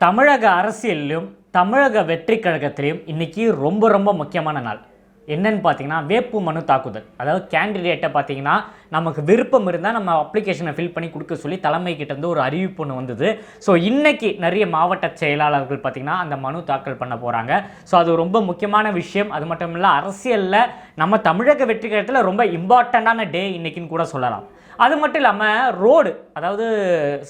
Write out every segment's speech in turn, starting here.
தமிழக அரசியலிலும் தமிழக வெற்றி கழகத்திலையும் இன்றைக்கி ரொம்ப ரொம்ப முக்கியமான நாள். என்னன்னு பார்த்தீங்கன்னா வேட்பு மனு தாக்குதல். அதாவது கேண்டிடேட்டை பார்த்தீங்கன்னா நமக்கு விருப்பம் இருந்தால் நம்ம அப்ளிகேஷனை ஃபில் பண்ணி கொடுக்க சொல்லி தலைமை கிட்டேருந்து ஒரு அறிவிப்பு ஒன்று வந்தது. ஸோ இன்றைக்கி நிறைய மாவட்ட செயலாளர்கள் பார்த்திங்கன்னா அந்த மனு தாக்கல் பண்ண போகிறாங்க ஸோ அது ரொம்ப முக்கியமான விஷயம். அது மட்டும் இல்லை அரசியலில் நம்ம தமிழக வெற்றி கழகத்தில் ரொம்ப இம்பார்ட்டண்ட்டான டே இன்றைக்கின்னு கூட சொல்லலாம். அது மட்டும் இல்லாமல் ரோடு அதாவது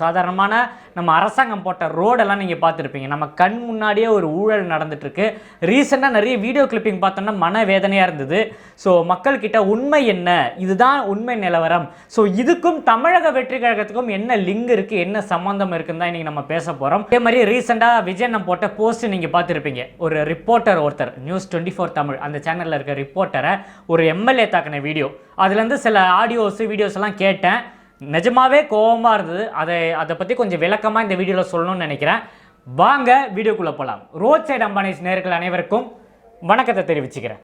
சாதாரணமான நம்ம அரசாங்கம் போட்ட ரோடெல்லாம் நீங்கள் பார்த்துருப்பீங்க. நம்ம கண் முன்னாடியே ஒரு ஊழல் நடந்துட்டுருக்கு. ரீசெண்டாக நிறைய வீடியோ கிளிப்பிங் பார்த்தோம்னா மனவேதனையாக இருந்தது. ஸோ மக்கள்கிட்ட உண்மை என்ன? இதுதான் உண்மை நிலவரம். ஸோ இதுக்கும் தமிழக வெற்றி கழகத்துக்கும் என்ன லிங்க் இருக்குது என்ன சம்மந்தம் இருக்குன்னு தான் இன்றைக்கி நம்ம பேச போகிறோம் அதே மாதிரி ரீசெண்டாக விஜய் நம்ம போட்ட போஸ்ட் நீங்கள் பார்த்துருப்பீங்க. ஒரு ரிப்போர்ட்டர் ஒருத்தர் நியூஸ் டுவெண்ட்டி ஃபோர் தமிழ் அந்த சேனலில் இருக்க ரிப்போர்ட்டரை ஒரு எம்எல்ஏ தாக்கின வீடியோ அதுலேருந்து சில ஆடியோஸ் வீடியோஸ் எல்லாம் கேட்டேன். நிஜமாவே கோபமாக இருந்தது. அதை அதை பற்றி கொஞ்சம் விளக்கமாக இந்த வீடியோவில் சொல்லணும்னு நினைக்கிறேன். வாங்க வீடியோக்குள்ளே போகலாம் ரோட் சைடு அம்பானிஸ் நேர்கள் அனைவருக்கும் வணக்கத்தை தெரிவிச்சுக்கிறேன்.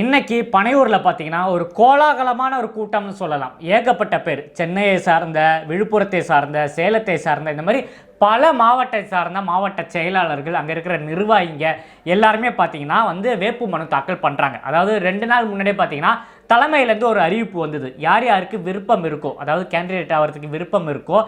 இன்னைக்கு பனையூரில் பார்த்தீங்கன்னா ஒரு கோலாகலமான ஒரு கூட்டம்னு சொல்லலாம். ஏகப்பட்ட பேர். சென்னையை சார்ந்த விழுப்புரத்தை சார்ந்த சேலத்தை சார்ந்த இந்த மாதிரி பல மாவட்டத்தை சார்ந்த மாவட்ட செயலாளர்கள் அங்கே இருக்கிற நிர்வாகிங்க எல்லாருமே பார்த்தீங்கன்னா வந்து வேட்பு மனு தாக்கல் பண்ணுறாங்க அதாவது ரெண்டு நாள் முன்னாடியே பார்த்தீங்கன்னா தலைமையிலேருந்து ஒரு அறிவிப்பு வந்தது. யார் யாருக்கு விருப்பம் இருக்கோ அதாவது கேண்டிடேட் ஆகிறதுக்கு விருப்பம் இருக்கோ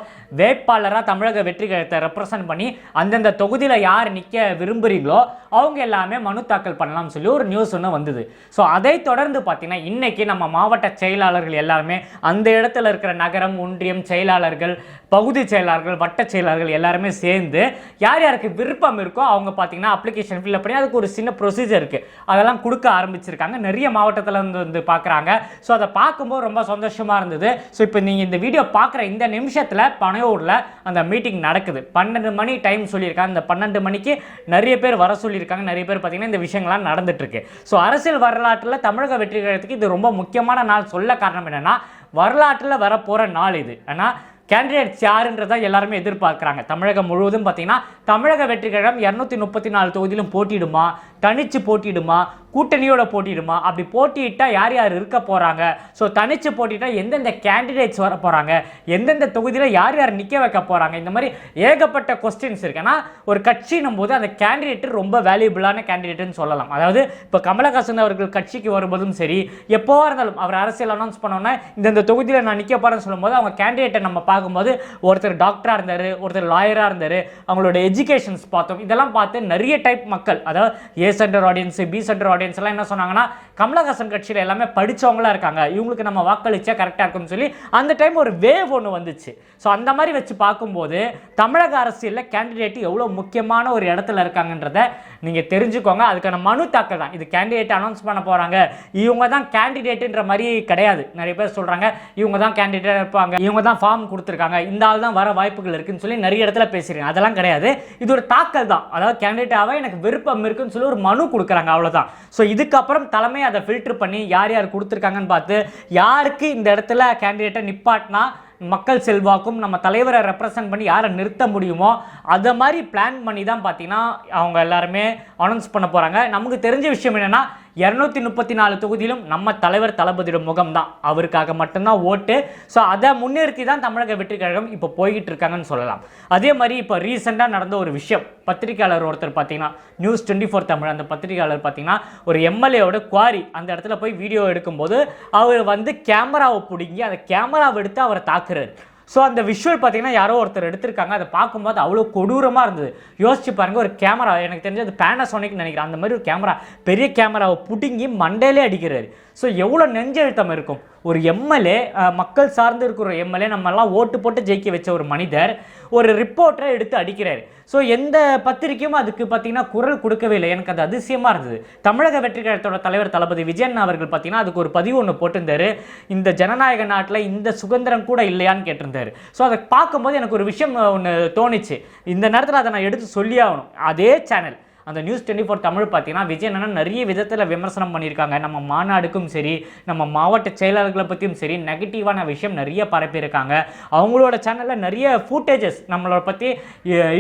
வேட்பாளராக தமிழக வெற்றி கழகத்தை ரெப்ரசன்ட் பண்ணி அந்தந்த தொகுதியில் யார் நிற்க விரும்புகிறீங்களோ அவங்க எல்லாமே மனு தாக்கல் பண்ணலாம்னு சொல்லி ஒரு நியூஸ் ஒன்று வந்தது. ஸோ அதை தொடர்ந்து பார்த்தீங்கன்னா இன்றைக்கி நம்ம மாவட்ட செயலாளர்கள் எல்லாருமே அந்த இடத்துல இருக்கிற நகரம் ஒன்றியம் செயலாளர்கள் பகுதி செயலாளர்கள் வட்ட செயலாளர்கள் எல்லாருமே சேர்ந்து யார் யாருக்கு விருப்பம் இருக்கோ அவங்க பார்த்தீங்கன்னா அப்ளிகேஷன் ஃபில்அப் பண்ணி அதுக்கு ஒரு சின்ன ப்ரொசீஜர் இருக்குது அதெல்லாம் கொடுக்க ஆரம்பிச்சிருக்காங்க. நிறைய மாவட்டத்தில் இருந்து வந்து பார்க்குறாங்க. ஸோ அதை பார்க்கும்போது ரொம்ப சந்தோஷமாக இருந்தது. ஸோ இப்போ நீங்கள் இந்த வீடியோ பார்க்குற இந்த நிமிஷத்தில் பனையூரில் அந்த மீட்டிங் நடக்குது. பன்னெண்டு மணி டைம் சொல்லியிருக்காங்க. இந்த பன்னெண்டு மணிக்கு நிறைய பேர் வர சொல்லியிருக்காங்க. நிறைய பேர் பார்த்தீங்கன்னா இந்த விஷயங்கள்லாம் நடந்துட்டுருக்கு. ஸோ அரசியல் வரலாற்றில் தமிழக வெற்றி கழகத்துக்கு இது ரொம்ப முக்கியமான நாள் சொல்ல காரணம் என்னென்னா வரலாற்றில் வரப்போகிற நாள் இது. ஆனால் கேண்டிடேட்ஸ் யாருன்றதை எல்லாருமே எதிர்பார்க்குறாங்க. தமிழகம் முழுவதும் பார்த்தீங்கன்னா தமிழக வெற்றி கழகம் இரநூத்தி முப்பத்தி நாலு தொகுதியிலும் போட்டியிடுமா? தனிச்சு போட்டியிடுமா? கூட்டணியோட போட்டியிடுமா? அப்படி போட்டியிட்டால் யார் யார் இருக்க போகிறாங்க ஸோ தனிச்சு போட்டிட்டா எந்தெந்த கேண்டிடேட்ஸ் வர போகிறாங்க எந்தெந்த தொகுதியில் யார் யார் நிற்க வைக்க போகிறாங்க இந்த மாதிரி ஏகப்பட்ட கொஸ்டின்ஸ் இருக்குன்னா ஒரு கட்சினும் போது அந்த கேண்டிடேட் ரொம்ப வேல்யூபிளான கேண்டிடேட்னு சொல்லலாம். அதாவது இப்போ கமலஹாசன் அவர்கள் கட்சிக்கு வரும்போதும் சரி எப்போவா இருந்தாலும் அவர் அரசியல் அனௌன்ஸ் பண்ணோன்னா இந்தந்த தொகுதியில் நான் நிற்க போகிறேன்னு சொல்லும்போது அவங்க கேண்டிடேட்டை நம்ம பார்க்கும்போது ஒருத்தர் டாக்டராக இருந்தார் ஒருத்தர் லாயராக இருந்தார் அவங்களோட எஜுகேஷன்ஸ் பார்த்தோம். இதெல்லாம் பார்த்து நிறைய டைப் மக்கள் அதாவது A centre audience B centre audience எல்லாம் என்ன சொன்னாங்கன்னா கமலஹாசன் கட்சியில் எல்லாமே படித்தவங்களாக இருக்காங்க. இவங்களுக்கு நம்ம வாக்களிச்சா கரெக்டாக இருக்கும்னு சொல்லி அந்த டைம் ஒரு வேவ் ஒன்று வந்துச்சு. ஸோ அந்த மாதிரி வச்சு பார்க்கும்போது தமிழக அரசியலில் கேண்டிடேட் எவ்வளோ முக்கியமான ஒரு இடத்துல இருக்காங்கன்றத நீங்கள் தெரிஞ்சுக்கோங்க அதுக்கான மனு தாக்கல் தான். இது கேண்டிடேட் அனௌன்ஸ் பண்ண போகிறாங்க இவங்க தான் கேண்டிடேட்டுன்ற மாதிரி கிடையாது. நிறைய பேர் சொல்கிறாங்க இவங்க தான் கேண்டிடேட் இருப்பாங்க. இவங்க தான் ஃபார்ம் கொடுத்துருக்காங்க. இந்த ஆள் தான் வர வாய்ப்புகள் இருக்குன்னு சொல்லி நிறைய இடத்துல பேசுகிறீங்க அதெல்லாம் கிடையாது. இது ஒரு தாக்கல் தான். அதாவது கேண்டிடேட்டாக எனக்கு விருப்பம் இருக்குன்னு சொல்லி ஒரு மனு கொடுக்குறாங்க அவ்வளோதான் ஸோ இதுக்கப்புறம் தலைமை அதை ஃபில்டர் பண்ணி யார் யார் கொடுத்துருக்காங்கன்னு பார்த்து யாருக்கு இந்த இடத்துல கேண்டிடேட்டை நிப்பாட்டினா மக்கள் செல்வாக்கும் நம்ம தலைவரை ரெப்ரசன்ட் பண்ணி யாரை நிறுத்த முடியுமோ அதை மாதிரி பிளான் பண்ணி தான் பார்த்தீங்கன்னா அவங்க எல்லாருமே அனௌன்ஸ் பண்ண போகிறாங்க நமக்கு தெரிஞ்ச விஷயம் என்னென்னா இரநூத்தி முப்பத்தி நாலு தொகுதியிலும் நம்ம தலைவர் தளபதியோட முகம் தான் அவருக்காக மட்டும்தான் ஓட்டு. ஸோ அதை முன்னிறுத்தி தான் தமிழக வெற்றி கழகம் இப்போ போய்கிட்டு இருக்காங்கன்னு சொல்லலாம். அதே மாதிரி இப்போ ரீசெண்டாக நடந்த ஒரு விஷயம். பத்திரிகையாளர் ஒருத்தர் பார்த்தீங்கன்னா நியூஸ் டுவெண்ட்டி ஃபோர் தமிழ் அந்த பத்திரிகையாளர் பார்த்தீங்கன்னா ஒரு எம்எல்ஏவோட குவாரி அந்த இடத்துல போய் வீடியோ எடுக்கும்போது அவர் வந்து கேமராவை பிடுங்கி அந்த கேமராவை எடுத்து அவரை தாக்குறாரு. ஸோ அந்த விஷுவல் பார்த்தீங்கன்னா யாரோ ஒருத்தர் எடுத்திருக்காங்க. அதை பார்க்கும்போது அவ்வளோ கொடூரமாக இருந்தது. யோசிச்சு பாருங்கள் ஒரு கேமரா எனக்கு தெரிஞ்சது பேனசோனிக் நினைக்கிறேன். அந்த மாதிரி ஒரு கேமரா பெரிய கேமராவை பிடுங்கி மண்டையிலே அடிக்கிறாரு. ஸோ எவ்வளோ நெஞ்செழுத்தம் இருக்கும்? ஒரு எம்எல்ஏ மக்கள் சார்ந்து இருக்கிற எம்எல்ஏ நம்மெல்லாம் ஓட்டு போட்டு ஜெயிக்க வச்ச ஒரு மனிதர் ஒரு ரிப்போர்ட்டரை எடுத்து அடிக்கிறார். ஸோ எந்த பத்திரிக்கையும் அதுக்கு பார்த்தீங்கன்னா குரல் கொடுக்கவே இல்லை. எனக்கு அது அதிசயமாக இருந்தது. தமிழக வெற்றி கழகத்தோட தலைவர் தளபதி விஜயன் அவர்கள் பார்த்தீங்கன்னா அதுக்கு ஒரு பதிவு ஒன்று போட்டிருந்தாரு. இந்த ஜனநாயக நாட்டில் இந்த சுதந்திரம் கூட இல்லையான்னு கேட்டிருந்தாரு. ஸோ அதை பார்க்கும்போது எனக்கு ஒரு விஷயம் ஒன்று தோணுச்சு. இந்த நேரத்தில் அதை நான் எடுத்து சொல்லி ஆகணும். அதே சேனல் அந்த நியூஸ் டுவெண்ட்டி ஃபோர் தமிழ் பார்த்தீங்கன்னா விஜய் அண்ணன் நிறைய விதத்தில் விமர்சனம் பண்ணியிருக்காங்க. நம்ம மாநாடுக்கும் சரி நம்ம மாவட்ட செயலாளர்களை பற்றியும் சரி நெகட்டிவான விஷயம் நிறைய பரப்பியிருக்காங்க. அவங்களோட சேனலில் நிறைய ஃபூட்டேஜஸ் நம்மளை பற்றி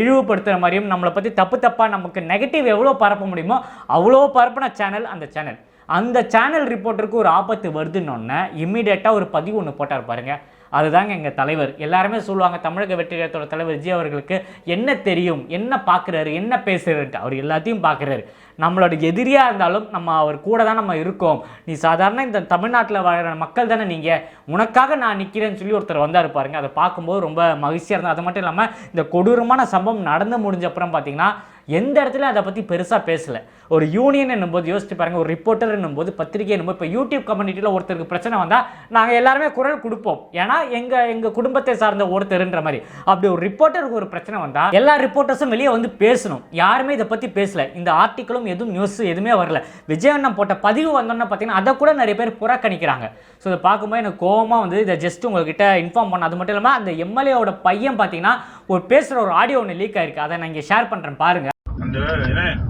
இழிவுபடுத்துகிற மாதிரியும் நம்மளை பற்றி தப்பு தப்பாக நமக்கு நெகட்டிவ் எவ்வளோ பரப்ப முடியுமோ அவ்வளோ பரப்பின சேனல் அந்த சேனல் அந்த சேனல் ரிப்போர்ட்டருக்கு ஒரு ஆபத்து வருதுன்னொன்னே இம்மிடியேட்டாக ஒரு பதிவு ஒன்று போட்டார் பாருங்கள் அதுதாங்க எங்கள் தலைவர். எல்லாருமே சொல்லுவாங்க தமிழக வெற்றிகரத்தோட தலைவர் ஜி அவர்களுக்கு என்ன தெரியும் என்ன பார்க்குறாரு என்ன பேசுறாருன்ட்டு. அவர் எல்லாத்தையும் பார்க்குறாரு நம்மளோட எதிரியாக இருந்தாலும் நம்ம அவர் கூட தான் நம்ம இருக்கோம். நீ சாதாரண இந்த தமிழ்நாட்டில் வாழ்கிற மக்கள் தானே நீங்கள் உனக்காக நான் நிற்கிறேன்னு சொல்லி ஒருத்தர் வந்தார் பாருங்க. அதை பார்க்கும்போது ரொம்ப மகிழ்ச்சியாக இருந்தது. அது மட்டும் இல்லாமல் இந்த கொடூரமான சம்பவம் நடந்து முடிஞ்ச அப்புறம் பார்த்தீங்கன்னா எந்த இடத்துல அதை பற்றி பெருசாக பேசலை. ஒரு யூனியன் என்னும்போது யோசிச்சு பாருங்க ஒரு ரிப்போர்ட்டர் என்னும்போது பத்திரிகை என்னும்போது இப்போ யூடியூப் கம்யூனிட்டியில் ஒருத்தருக்கு பிரச்சனை வந்தால் நாங்கள் எல்லாருமே குரல் கொடுப்போம். ஏன்னா எங்கள் எங்கள் குடும்பத்தை சார்ந்த ஒருத்தருன்ற மாதிரி. அப்படி ஒரு ரிப்போர்ட்டருக்கு ஒரு பிரச்சனை வந்தால் எல்லா ரிப்போர்ட்டர்ஸும் வெளியே வந்து பேசணும். யாருமே இதை பற்றி பேசல. இந்த ஆர்டிக்கலும் எதுவும் நியூஸ் எதுவுமே வரல. விஜய் போட்ட பதிவு வந்தோன்னா பார்த்தீங்கன்னா அதை கூட நிறைய பேர் புறக்கணிக்கிறாங்க. ஸோ இதை பார்க்கும்போது எனக்கு கோவமாக வந்து இதை ஜஸ்ட் உங்ககிட்ட இன்ஃபார்ம் பண்ண அது மட்டும் இல்லாமல் அந்த எம்எல்ஏவோட பையன் பார்த்தீங்கன்னா ஒரு பேசுகிற ஒரு ஆடியோ ஒன்று லீக் ஆயிருக்கு. அதை நான் இங்கே ஷேர் பண்ணுறேன் பாருங்க. அந்த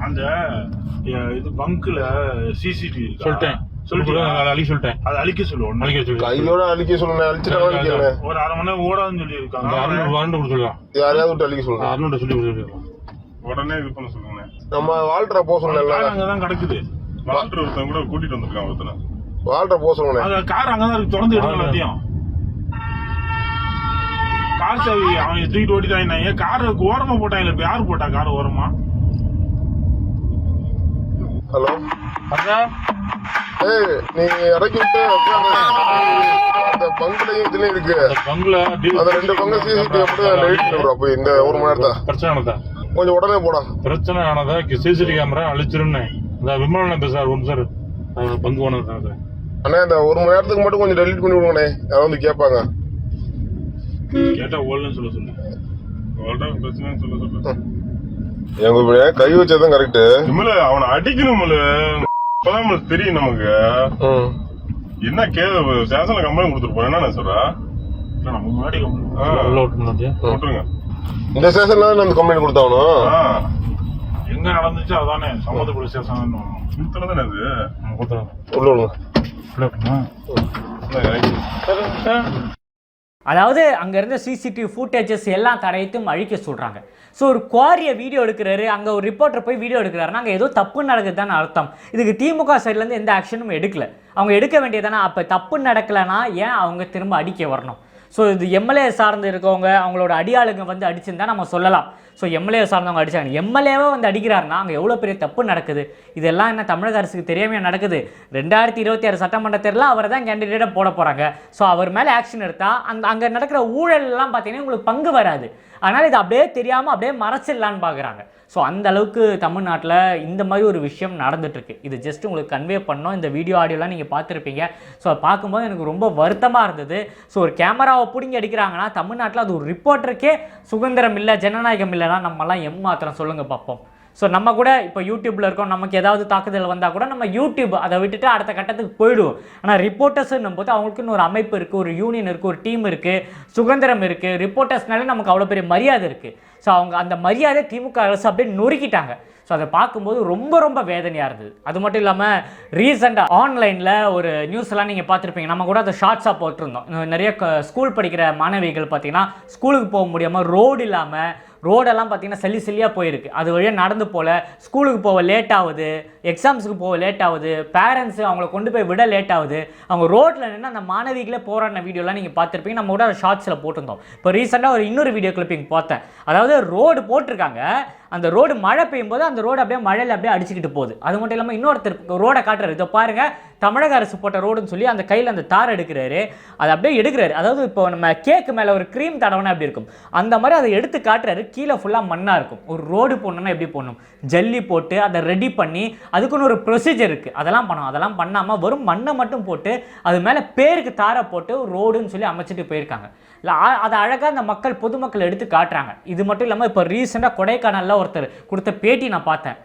அந்த இது பங்க்ல சிசிடிவி சொல்லிட்டேன். சொல்லிட்டு அதை அழிக்க சொல்லிட்டேன். அதை அழிக்க சொல்லுவோம் அழிக்க சொல்லி கையோட அழிக்க சொல்லுங்க அழிச்சிட்டு ஒரு அரை மணி நேரம் ஓடாதுன்னு சொல்லி இருக்காங்க அறுநூறு வாண்டு கொடுத்துருக்கான் யாரையாவது விட்டு அழிக்க சொல்லுங்க. அறுநூறு சொல்லி கொடுத்துருக்கான் உடனே இது பண்ண சொல்லுங்க நம்ம வாழ்ற போக சொல்லல கார் அங்கதான் கிடக்குது. வாட்டர் ஒருத்தன் கூட கூட்டிட்டு வந்திருக்கான் ஒருத்தனை. வாழ்ற போக சொல்லுங்க அந்த கார் அங்கதான் இருக்கு. திறந்து எடுக்க எல்லாத்தையும். கார் சாவி அவன் தூக்கிட்டு ஓட்டிட்டாங்க கார் ஓரமா போட்டாங்க இப்ப யாரு போட்டா கார் ஓரமா? ஹலோ? அதான் ஏய் நீ இறக்கி விட்டு அந்த- பங்குலையும் இதுலயும் இருக்கு. பங்குல அந்த ரெண்டு பங்கு சிசிடிவி அப்படியே டெலிட் பண்ணுறோம் அப்போ இந்த ஒரு மணி நேரத்தை பிரச்சனை ஆனதா கொஞ்சம் உடனே போடா. பிரச்சனை ஆனதா சிசிடிவி கேமரா அழிச்சிருன்னு இந்த விமானம் பேசுறாரு ஒன்று சார் பங்கு ஓனர் அண்ணா இந்த ஒரு மணி நேரத்துக்கு மட்டும் கொஞ்சம் டெலிட் பண்ணி விடுங்கண்ணே. யாரும் வந்து கேட்பாங்க. கேட்டா ஓடலன்னு சொல்ல சொல்லு ஓல்டா பிரச்சனைன்னு சொல்ல சொல்லு எங்க இப்படி கை வச்சதுதான் கரெக்ட் இம்மல அவனை அடிக்கணும் இப்பதான் தெரியும் நமக்கு. என்ன கே ஸ்டேஷன்ல கம்ப்ளைண்ட் கொடுத்துருப்போம் என்ன சொல்றா? இல்ல நம்ம முன்னாடி complaint- ஆ, உள்ள விட்டு பார்த்தியா? போட்டுருங்க. இந்த ஸ்டேஷன்ல நம்ம கம்ப்ளைண்ட் கொடுத்தாகணும். ஆ. எங்க நடந்துச்சு அதானே? சம்மந்த போலீஸ் ஸ்டேஷன் தானே அது? ஆ, கொடுத்துருக்கான். உள்ள விடுங்க உள்ள? அதாவது அங்கேருந்து சிசிடிவி ஃபுட்டேஜஸ் எல்லாம் தடையத்தையும் அழிக்க சொல்கிறாங்க ஸோ ஒரு குவாரியை வீடியோ எடுக்கிறாரு அங்கே ஒரு ரிப்போர்ட்டர் போய் வீடியோ எடுக்கிறாருன்னா அங்கே ஏதோ தப்பு நடக்குதுதானே அர்த்தம். இதுக்கு திமுக சைட்லேருந்து எந்த ஆக்ஷனும் எடுக்கல. அவங்க எடுக்க வேண்டியதானே அப்போ தப்பு நடக்கலைன்னா ஏன் அவங்க திரும்ப அடிக்க வரணும்? ஸோ இது எம்எல்ஏ சார்ந்து இருக்கவங்க அவங்களோட அடியாளுங்க வந்து அடிச்சிருந்தா நம்ம சொல்லலாம். ஸோ எம்எல்ஏ சார்ந்தவங்க அடித்தாங்க எம்எல்ஏவை வந்து அடிக்கிறாருன்னா அங்கே எவ்வளோ பெரிய தப்பு நடக்குது? இதெல்லாம் என்ன தமிழக அரசுக்கு தெரியாமையாக நடக்குது? ரெண்டாயிரத்தி இருபத்தி ஆறு சட்டமன்ற தேர்தலில் அவரை தான் கேண்டிடேட்டாக போட போகிறாங்க ஸோ அவர் மேலே ஆக்ஷன் எடுத்தால் அந்த அங்கே நடக்கிற ஊழல்லாம் பார்த்தீங்கன்னா உங்களுக்கு பங்கு வராது. அதனால் இது அப்படியே தெரியாமல் அப்படியே மறைச்சிடலான்னு பார்க்குறாங்க ஸோ அந்த அளவுக்கு தமிழ்நாட்டில் இந்த மாதிரி ஒரு விஷயம் நடந்துகிட்ருக்கு இது ஜஸ்ட் உங்களுக்கு கன்வே பண்ணோம். இந்த வீடியோ ஆடியோலாம் நீங்கள் பார்த்துருப்பீங்க. ஸோ பார்க்கும்போது எனக்கு ரொம்ப வருத்தமாக இருந்தது. ஸோ ஒரு கேமராவை பிடிங்கி அடிக்கிறாங்கன்னா தமிழ்நாட்டில் அது ஒரு ரிப்போர்ட்டருக்கே சுதந்திரம் இல்லை ஜனநாயகம் இல்லைன்னா நம்மலாம் எம்மாத்திரம் சொல்லுங்கள் பார்ப்போம். ஸோ நம்ம கூட இப்போ யூடியூப்பில் இருக்கோம் நமக்கு ஏதாவது தாக்குதல் வந்தால் கூட நம்ம யூடியூப் அதை விட்டுட்டு அடுத்த கட்டத்துக்கு போயிடுவோம். ஆனால் ரிப்போர்ட்டர்ஸ்னும் போது அவங்களுக்குன்னு ஒரு அமைப்பு இருக்குது ஒரு யூனியன் இருக்குது ஒரு டீம் இருக்குது சுதந்திரம் இருக்குது ரிப்போர்ட்டர்ஸ்னாலே நமக்கு அவ்வளோ பெரிய மரியாதை இருக்குது ஸோ அவங்க அந்த மரியாதை திமுக அரசு அப்படியே நொறுக்கிட்டாங்க. ஸோ அதை பார்க்கும்போது ரொம்ப ரொம்ப வேதனையாக இருந்தது. அது மட்டும் இல்லாமல் ரீசெண்டாக ஆன்லைனில் ஒரு நியூஸ் எல்லாம் நீங்கள் பார்த்துருப்பீங்க. நம்ம கூட அதை ஷார்ட்ஸாக போட்டிருந்தோம். நிறைய ஸ்கூல் படிக்கிற மாணவிகள் பார்த்தீங்கன்னா ஸ்கூலுக்கு போக முடியாமல் ரோடு இல்லாமல் ரோடெல்லாம் பார்த்தீங்கன்னா சல்லி சல்லியாக போயிருக்கு. அது வழியாக நடந்து போகல ஸ்கூலுக்கு போக லேட் ஆகுது எக்ஸாம்ஸுக்கு போக லேட் ஆகுது பேரண்ட்ஸு அவங்கள கொண்டு போய் விட லேட் ஆகுது. அவங்க ரோட்டில் நின்று அந்த மாணவிகளே போராடின வீடியோலாம் நீங்கள் பார்த்துருப்பீங்க. நம்ம கூட ஷார்ட்ஸில் போட்டிருந்தோம். இப்போ ரீசெண்டாக ஒரு இன்னொரு வீடியோ கிளிப்பிங் பார்த்தேன். அதாவது ரோடு போட்டிருக்காங்க. அந்த ரோடு மழை பெய்யும் போது அந்த ரோடு அப்படியே மழையில் அப்படியே அடிச்சுக்கிட்டு போகுது. அது மட்டும் இல்லாமல் இன்னொருத்தர் ரோடை காட்டுறாரு. இதை பாருங்க தமிழக அரசு போட்ட ரோடுன்னு சொல்லி அந்த கையில் அந்த தார் எடுக்கிறாரு. அதை அப்படியே எடுக்கிறாரு. அதாவது இப்போ நம்ம கேக்கு மேலே ஒரு க்ரீம் தடவைனா அப்படி இருக்கும்? அந்த மாதிரி அதை எடுத்து காட்டுறாரு. கீழே ஃபுல்லாக மண்ணாக இருக்கும். ஒரு ரோடு போடணும்னா எப்படி போடணும்? ஜல்லி போட்டு அதை ரெடி பண்ணி அதுக்குன்னு ஒரு ப்ரொசீஜர் இருக்குது அதெல்லாம் பண்ணணும். அதெல்லாம் பண்ணாமல் வெறும் மண்ணை மட்டும் போட்டு அது மேலே பேருக்கு தாரை போட்டு ரோடுன்னு சொல்லி அமைச்சிட்டு போயிருக்காங்க. இல்லை அதை அழகாக அந்த மக்கள் பொதுமக்கள் எடுத்து காட்டுறாங்க. இது மட்டும் இல்லாமல் இப்போ ரீசெண்டாக கொடைக்கானலில் ஒருத்தர் கொடுத்த பேட்டி நான் பார்த்தேன்.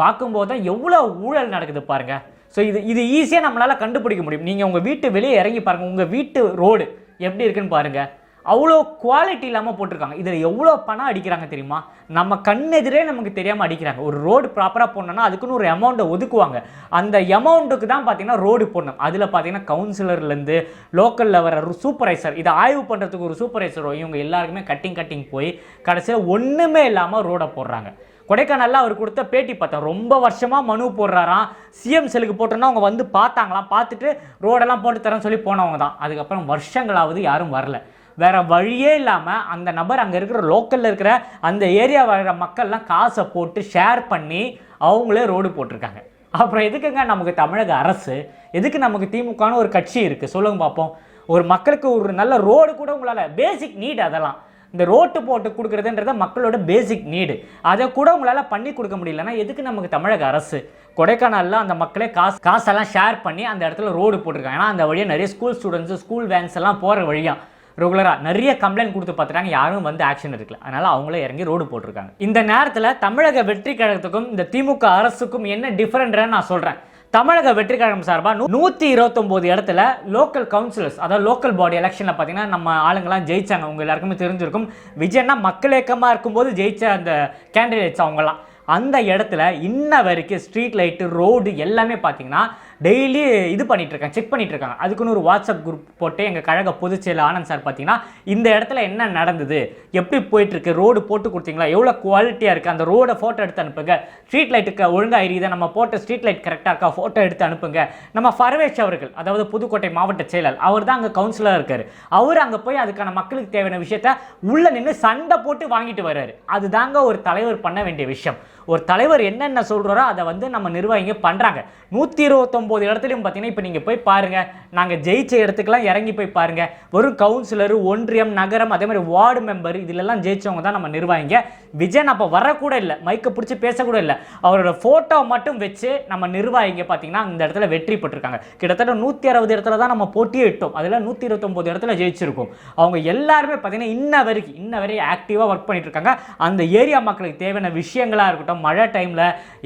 பார்க்கும்போது தான் எவ்வளோ ஊழல் நடக்குது பாருங்கள் ஸோ இது இது ஈஸியாக நம்மளால் கண்டுபிடிக்க முடியும். நீங்கள் உங்கள் வீட்டு வெளியே இறங்கி பாருங்கள் உங்கள் வீட்டு ரோடு எப்படி இருக்குன்னு பாருங்கள் அவ்வளோ குவாலிட்டி இல்லாமல் போட்டிருக்காங்க. இதில் எவ்வளோ பணம் அடிக்கிறாங்க தெரியுமா? நம்ம கண்ணெதிரே நமக்கு தெரியாமல் அடிக்கிறாங்க. ஒரு ரோடு ப்ராப்பராக போடணும்னா அதுக்குன்னு ஒரு அமௌண்ட்டை ஒதுக்குவாங்க. அந்த அமௌண்ட்டுக்கு தான் பார்த்தீங்கன்னா ரோடு போடணும். அதில் பார்த்தீங்கன்னா கவுன்சிலர்லேருந்து லோக்கலில் வர சூப்பர்வைசர் இதை ஆய்வு பண்ணுறதுக்கு ஒரு சூப்பர்வைசரோ இவங்க எல்லாருக்குமே கட்டிங் கட்டிங் போய் கடைசியில் ஒன்றுமே இல்லாமல் ரோடை போடுறாங்க. கொடைக்கானலில் அவர் கொடுத்த பேட்டி பார்த்தேன் ரொம்ப வருஷமாக மனு போடுறாராம். சிஎம் செல்லுக்கு போட்டோன்னா அவங்க வந்து பார்த்தாங்களாம். பார்த்துட்டு ரோடெல்லாம் போட்டு தரேன்னு சொல்லி போனவங்க தான். அதுக்கப்புறம் வருஷங்களாவது யாரும் வரல. வேற வழியே இல்லாமல் அந்த நபர் அங்கே இருக்கிற லோக்கலில் இருக்கிற அந்த ஏரியா வர மக்கள்லாம் காசை போட்டு ஷேர் பண்ணி அவங்களே ரோடு போட்டிருக்காங்க. அப்புறம் எதுக்குங்க நமக்கு தமிழக அரசு? எதுக்கு நமக்கு திமுகன்னு ஒரு கட்சி இருக்குது சொல்லுங்க பார்ப்போம் ஒரு மக்களுக்கு ஒரு நல்ல ரோடு கூட உங்களால் பேசிக் நீட் அதெல்லாம். இந்த ரோட்டு போட்டு கொடுக்குறதுன்றத மக்களோட பேசிக் நீடு அதை கூட உங்களால் பண்ணி கொடுக்க முடியலன்னா எதுக்கு நமக்கு தமிழக அரசு? கொடைக்கானலில் அந்த மக்களே காசு காசெல்லாம் ஷேர் பண்ணி அந்த இடத்துல ரோடு போட்டிருக்காங்க. ஏன்னா அந்த வழியாக நிறைய ஸ்கூல் ஸ்டூடெண்ட்ஸு ஸ்கூல் வேன்ஸ் எல்லாம் போகிற வழியாக ரெகுலராக நிறைய கம்ப்ளைண்ட் கொடுத்து பார்த்துட்டாங்க. யாரும் வந்து ஆக்ஷன் எடுக்கல. அதனால அவங்களே இறங்கி ரோடு போட்டிருக்காங்க. இந்த நேரத்தில் தமிழக வெற்றி கழகத்துக்கும் இந்த திமுக அரசுக்கும் என்ன டிஃப்ரெண்ட்னு நான் சொல்கிறேன் தமிழக வெற்றி கழகம் சார்பாக நூற்றி இருபத்தொம்போது இடத்துல லோக்கல் கவுன்சிலர்ஸ் அதாவது லோக்கல் பாடி எலெக்ஷனில் பார்த்தீங்கன்னா நம்ம ஆளுங்கெல்லாம் ஜெயிச்சாங்க. உங்கள் எல்லாருக்குமே தெரிஞ்சிருக்கும். விஜய்னா மக்கள் இயக்கமாக இருக்கும்போது ஜெயிச்ச அந்த கேண்டிடேட்ஸ் அவங்கெல்லாம். அந்த இடத்துல இன்ன வரைக்கும் ஸ்ட்ரீட் லைட்டு ரோடு எல்லாமே பார்த்தீங்கன்னா டெய்லி இது பண்ணிட்டு இருக்காங்க செக் பண்ணிட்டு இருக்காங்க அதுக்குன்னு ஒரு வாட்ஸ்அப் குரூப் போட்டு எங்கள் கழக பொதுச் செயலர் ஆனந்த் சார் பார்த்தீங்கன்னா இந்த இடத்துல என்ன நடந்தது எப்படி போயிட்டு இருக்கு ரோடு போட்டு கொடுத்தீங்களா எவ்வளோ குவாலிட்டியாக இருக்குது அந்த ரோடை ஃபோட்டோ எடுத்து அனுப்புங்க. ஸ்ட்ரீட் லைட்டுக்கு ஒழுங்காக எரியுது நம்ம போட்ட ஸ்ட்ரீட் லைட் கரெக்டாக இருக்கா ஃபோட்டோ எடுத்து அனுப்புங்க. நம்ம பரவேஷ் அவர்கள் அதாவது புதுக்கோட்டை மாவட்ட செயலர் அவர் தான் அங்கே கவுன்சிலராக இருக்கார். அவர் அங்கே போய் அதுக்கான மக்களுக்கு தேவையான விஷயத்த உள்ளே நின்று சண்டை போட்டு வாங்கிட்டு வர்றாரு. அதுதாங்க ஒரு தலைவர் பண்ண வேண்டிய விஷயம். ஒரு தலைவர் என்னென்ன சொல்கிறாரோ அதை வந்து நம்ம நிர்வாகிங்க பண்ணுறாங்க நூற்றி இருபத்தொம்போது இடத்துலையும் பார்த்தீங்கன்னா இப்போ நீங்கள் போய் பாருங்கள் நாங்கள் ஜெயிச்ச இடத்துக்குலாம் இறங்கி போய் பாருங்கள் வெறும் கவுன்சிலர் ஒன்றியம் நகரம் அதே மாதிரி வார்டு மெம்பர் இதிலெல்லாம் ஜெயிச்சவங்க தான் நம்ம நிர்வாகிங்க. விஜயன் அப்போ வரக்கூட இல்லை. மைக்கை பிடிச்சி பேசக்கூட இல்லை. அவரோட ஃபோட்டோ மட்டும் வச்சு நம்ம நிர்வாகிங்க பார்த்தீங்கன்னா இந்த இடத்துல வெற்றி பெற்றிருக்காங்க. கிட்டத்தட்ட நூற்றி அறுபது இடத்துல தான் நம்ம போட்டியே இட்டோம். அதில் நூற்றி இருபத்தொம்போது இடத்துல ஜெயிச்சிருக்கோம். அவங்க எல்லாருமே பார்த்தீங்கன்னா இன்ன வரைக்கும் இன்ன வரைக்கும் ஆக்டிவாக ஒர்க் பண்ணிட்டு இருக்காங்க. அந்த ஏரியா மக்களுக்கு தேவையான விஷயங்களாக இருக்கட்டும் மழை டைமில்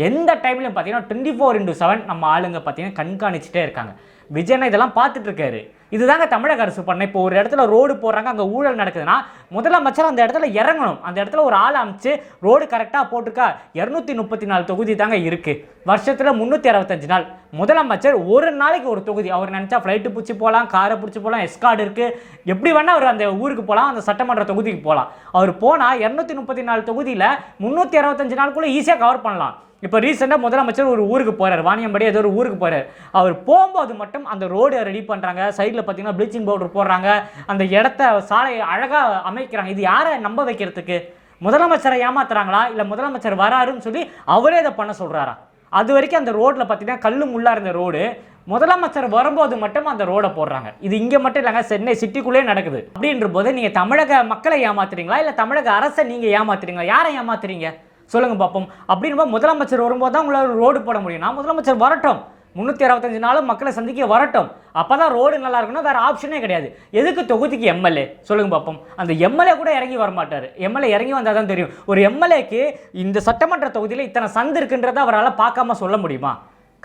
எந்த டைம்லையும் பார்த்தீங்கன்னா டுவெண்ட்டி ஃபோர் இன்டூ செவன் நம்ம ஆளுங்க பார்த்தீங்கன்னா கண்காணிச்சுட்டே இருக்காங்க. விஜயனை இதெல்லாம் பார்த்துட்டு இருக்காரு இதுதாங்க தமிழக அரசு பண்ண. இப்போ ஒரு இடத்துல ரோடு போடுறாங்க அங்கே ஊழல் நடக்குதுன்னா முதலமைச்சர் அந்த இடத்துல இறங்கணும். அந்த இடத்துல ஒரு ஆள் அமைச்சு ரோடு கரெக்டாக போட்டிருக்கா. இரநூத்தி முப்பத்தி நாலு தொகுதி தாங்க இருக்கு. வருஷத்தில் முந்நூற்றி அறுபத்தஞ்சு நாள். முதலமைச்சர் ஒரு நாளைக்கு ஒரு தொகுதி. அவர் நினச்சா ஃப்ளைட்டு பிடிச்சி போகலாம் காரை பிடிச்சி போகலாம் எஸ்கார்டு இருக்குது எப்படி வேணால் அவர் அந்த ஊருக்கு போகலாம் அந்த சட்டமன்ற தொகுதிக்கு போகலாம். அவர் போனால் இரநூத்தி முப்பத்தி நாலு தொகுதியில் முந்நூற்றி அறுபத்தஞ்சு நாளுக்குள்ளே ஈஸியாக கவர் பண்ணலாம். இப்போ ரீசெண்டாக முதலமைச்சர் ஒரு ஊருக்கு போகிறார் வாணியம்படி ஏதோ ஒரு ஊருக்கு போறாரு. அவர் போகும்போது மட்டும் அந்த ரோடு ரெடி பண்ணுறாங்க சைடில் பார்த்தீங்கன்னா ப்ளீச்சிங் பவுடர் போடுறாங்க. அந்த இடத்த சாலையை அழகாக அமைக்கிறாங்க. இது யாரை நம்ப வைக்கிறதுக்கு? முதலமைச்சரை ஏமாத்துறாங்களா? இல்லை முதலமைச்சர் வராருன்னு சொல்லி அவரே இதை பண்ண சொல்கிறாரா அது வரைக்கும் அந்த ரோட்டில் பார்த்தீங்கன்னா கல்லு முள்ளாக இருந்த ரோடு முதலமைச்சர் வரும்போது மட்டும் அந்த ரோடை போடுறாங்க. இது இங்கே மட்டும் இல்லைங்க சென்னை சிட்டிக்குள்ளே நடக்குது. அப்படின்ற போது நீங்கள் தமிழக மக்களை ஏமாத்துறீங்களா? இல்லை தமிழக அரசை நீங்கள் ஏமாத்துறீங்களா? யாரை ஏமாத்துறீங்க? சொல்லுங்க பார்ப்போம் அப்படின்னு முதலமைச்சர் வரும்போது தான் உங்களால் ரோடு போட முடியும். நான் முதலமைச்சர் வரட்டும். முந்நூற்றி அறுபத்தஞ்சு நாளும் மக்களை சந்திக்க வரட்டும். அப்போ தான் ரோடு நல்லா இருக்கணும் வேறு ஆப்ஷனே கிடையாது. எதுக்கு தொகுதிக்கு எம்எல்ஏ சொல்லுங்க பார்ப்போம் அந்த எம்எல்ஏ கூட இறங்கி வர மாட்டார் எம்எல்ஏ இறங்கி வந்தால் தான் தெரியும். ஒரு எம்எல்ஏக்கு இந்த சட்டமன்ற தொகுதியில் இத்தனை சந்து இருக்குன்றதை அவரால் பார்க்காம சொல்ல முடியுமா?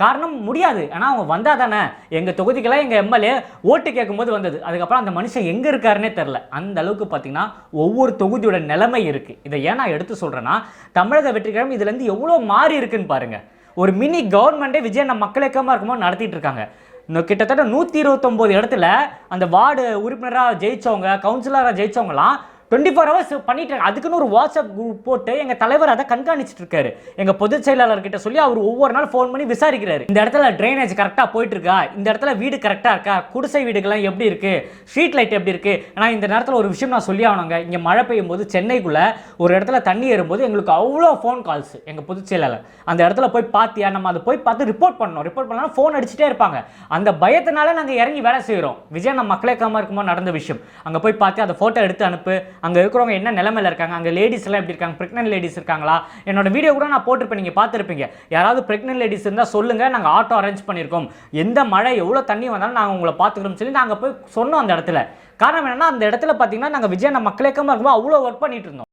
காரணம் முடியாது. ஆனால் அவங்க வந்தால் தானே எங்கள் தொகுதிக்கெல்லாம் எங்கள் எம்எல்ஏ ஓட்டு கேட்கும்போது வந்தது. அதுக்கப்புறம் அந்த மனுஷன் எங்கே இருக்காருன்னே தெரில அந்த அளவுக்கு பார்த்தீங்கன்னா ஒவ்வொரு தொகுதியோட நிலைமை இருக்குது இதை ஏன் நான் எடுத்து சொல்கிறேன்னா தமிழக வெற்றிக்கிழமை இதுலேருந்து எவ்வளோ மாறி இருக்குன்னு பாருங்கள் ஒரு மினி கவர்மெண்ட்டே விஜய் நம்ம மக்கள் இயக்கமாக இருக்கும்போது நடத்திட்டு இருக்காங்க. இன்னும் கிட்டத்தட்ட நூற்றி இருபத்தொம்போது இடத்துல அந்த வார்டு உறுப்பினராக ஜெயித்தவங்க கவுன்சிலராக ஜெயித்தவங்களாம் டுவெண்ட்டி ஃபோர் ஹவர்ஸ் பண்ணிட்டு அதுக்குன்னு ஒரு வாட்ஸ்அப் குரூப் போட்டு எங்கள் தலைவர் அதை கண்காணிச்சிட்டு இருக்காரு. எங்கள் பொதுச் செயலாளர்கிட்ட சொல்லி அவர் ஒவ்வொரு நாள் ஃபோன் பண்ணி விசாரிக்கிறாரு. இந்த இடத்துல ட்ரைனேஜ் கரெக்டாக போயிட்டு இருக்கா இந்த இடத்துல வீடு கரெக்டாக இருக்கா? குடிசை வீடுகள்லாம் எப்படி இருக்கு? ஸ்ட்ரீட் லைட் எப்படி இருக்கு? ஆனால் இந்த நேரத்தில் ஒரு விஷயம் நான் சொல்லி ஆகணுங்க. இங்கே மழை பெய்யும் போது சென்னைக்குள்ள ஒரு இடத்துல தண்ணி ஏறும்போது எங்களுக்கு அவ்வளோ ஃபோன் கால்ஸ் எங்கள் பொதுச் செயலாளர். அந்த இடத்துல போய் பார்த்தியா நம்ம அதை போய் பார்த்து ரிப்போர்ட் பண்ணோம் ரிப்போர்ட் பண்ணா ஃபோன் அடிச்சுட்டே இருப்பாங்க. அந்த பயத்தினால நாங்கள் இறங்கி வேலை செய்கிறோம் விஜய் நம்ம மக்களே காம இருக்குமோ நடந்த விஷயம். அங்கே போய் பார்த்து அந்த ஃபோட்டோ எடுத்து அனுப்பு. அங்கே இருக்கிறவங்க என்ன நிலமையில இருக்காங்க? அங்கே லேடிஸ் எல்லாம் எப்படி இருக்காங்க? ப்ரெக்னென்ட் லேடிஸ் இருக்காங்களா? என்னோட வீடியோ கூட நான் போட்டிருப்பேன். நீங்கள் பார்த்துருப்பீங்க. யாராவது ப்ரெக்னென்ட் லேடிஸ் இருந்தால் சொல்லுங்கள் நாங்கள் ஆட்டோ அரேஞ்ச் பண்ணியிருக்கோம். எந்த மழை எவ்வளோ தண்ணி வந்தாலும் நாங்கள் உங்களை பார்த்துக்கிறோம்னு சொல்லி நாங்கள் போய் சொன்னோம் அந்த இடத்துல. காரணம் என்னன்னா அந்த இடத்துல பார்த்தீங்கன்னா நாங்கள் விஜய் நம்ம மக்களேக்கமாக இருக்கும்போது அவ்வளோ ஒர்க் பண்ணிட்டு இருந்தோம்.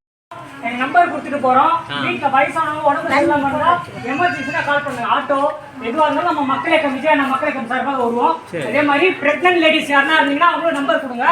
எங்க நம்பர் கொடுத்துட்டு போறோம். வீட்டுல வயசானவங்க உடம்பு சரியில்லாம எமர்ஜென்சினா கால் பண்ணுங்க. ஆட்டோ எதுவா இருந்தாலும் நம்ம மக்கள் விஜய் நம்ம மக்கள் சார்பாக வருவோம். அதே மாதிரி பிரெக்னன்ட் லேடிஸ் யாருன்னா இருந்தீங்கன்னா அவங்களும் நம்பர் கொடுங்க.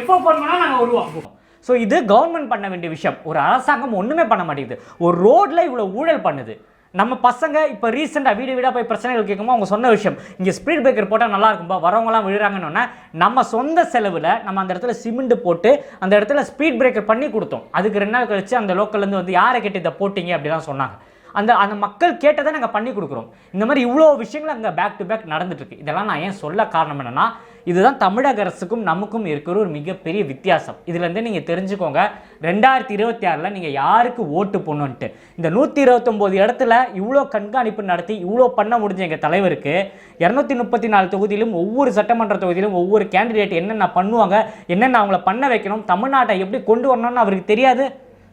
எப்போ ஃபோன் பண்ணா நாங்க வருவோம். ஸோ இது கவர்மெண்ட் பண்ண வேண்டிய விஷயம். ஒரு அரசாங்கம் ஒன்றுமே பண்ண மாட்டேங்குது. ஒரு ரோட்டில் இவ்வளோ ஊழல் பண்ணுது. நம்ம பசங்க இப்போ ரீசெண்டாக வீடு வீடாக போய் பிரச்சனைகள் கேட்கும்போது அவங்க சொன்ன விஷயம் இங்கே ஸ்பீட் பிரேக்கர் போட்டால் நல்லா இருக்கும்பா வரவங்கலாம் விழுறாங்கன்னு நம்ம சொந்த செலவில் நம்ம அந்த இடத்துல சிமெண்ட் போட்டு அந்த இடத்துல ஸ்பீட் பிரேக்கர் பண்ணி கொடுத்தோம். அதுக்கு ரெண்டு நாள் கழிச்சு அந்த லோக்கல்லேருந்து வந்து யாரை கேட்டு இதை போட்டிங்க அப்படிலாம் சொன்னாங்க. அந்த அந்த மக்கள் கேட்டதை நாங்கள் பண்ணி கொடுக்குறோம். இந்த மாதிரி இவ்வளோ விஷயங்கள் அங்கே பேக் டு பேக் நடந்துட்டுருக்கு. இதெல்லாம் நான் ஏன் சொல்ல காரணம் என்னென்னா இதுதான் தமிழக அரசுக்கும் நமக்கும் இருக்கிற ஒரு மிகப்பெரிய வித்தியாசம். இதுலேருந்து நீங்கள் தெரிஞ்சுக்கோங்க ரெண்டாயிரத்தி இருபத்தி ஆறில் நீங்கள் யாருக்கு ஓட்டு போடணுன்ட்டு இந்த நூற்றி இருபத்தொம்போது இடத்துல இவ்வளோ கண்காணிப்பு நடத்தி இவ்வளோ பண்ண முடிஞ்ச எங்கள் தலைவருக்கு இரநூத்தி முப்பத்தி நாலு தொகுதியிலும் ஒவ்வொரு சட்டமன்ற தொகுதியிலும் ஒவ்வொரு கேண்டிடேட் என்னென்ன பண்ணுவாங்க என்னென்ன அவங்கள பண்ண வைக்கணும் தமிழ்நாட்டை எப்படி கொண்டு வரணும்னு அவருக்கு தெரியாது?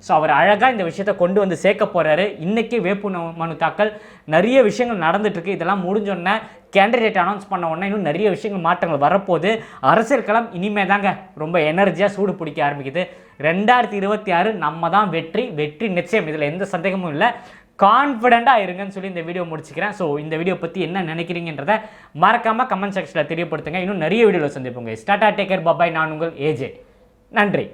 ஸோ அவர் அழகாக இந்த விஷயத்தை கொண்டு வந்து சேர்க்க போகிறாரு இன்றைக்கி வேப்பு மனு தாக்கல் நிறைய விஷயங்கள் நடந்துட்டுருக்கு. இதெல்லாம் முடிஞ்சோடனே கேண்டிடேட் அனௌன்ஸ் பண்ண உடனே இன்னும் நிறைய விஷயங்கள் மாற்றங்கள் வரப்போகுது. அரசியல் களம் இனிமே தாங்க ரொம்ப எனர்ஜியாக சூடு பிடிக்க ஆரம்பிக்குது. ரெண்டாயிரத்தி இருபத்தி ஆறு நம்ம தான் வெற்றி வெற்றி நிச்சயம். இதில் எந்த சந்தேகமும் இல்லை. கான்ஃபிடெண்ட்டாக இருங்கன்னு சொல்லி இந்த வீடியோ முடிச்சுக்கிறேன். ஸோ இந்த வீடியோ பற்றி என்ன நினைக்கிறீங்கன்றத மறக்காமல் கமெண்ட் செக்ஷனில் தெரியப்படுத்துங்க. இன்னும் நிறைய வீடியோவில் சந்திப்போங்க ஸ்டாட்டா டேக்கர் பாபாய் நான் உங்கள் ஏஜே நன்றி.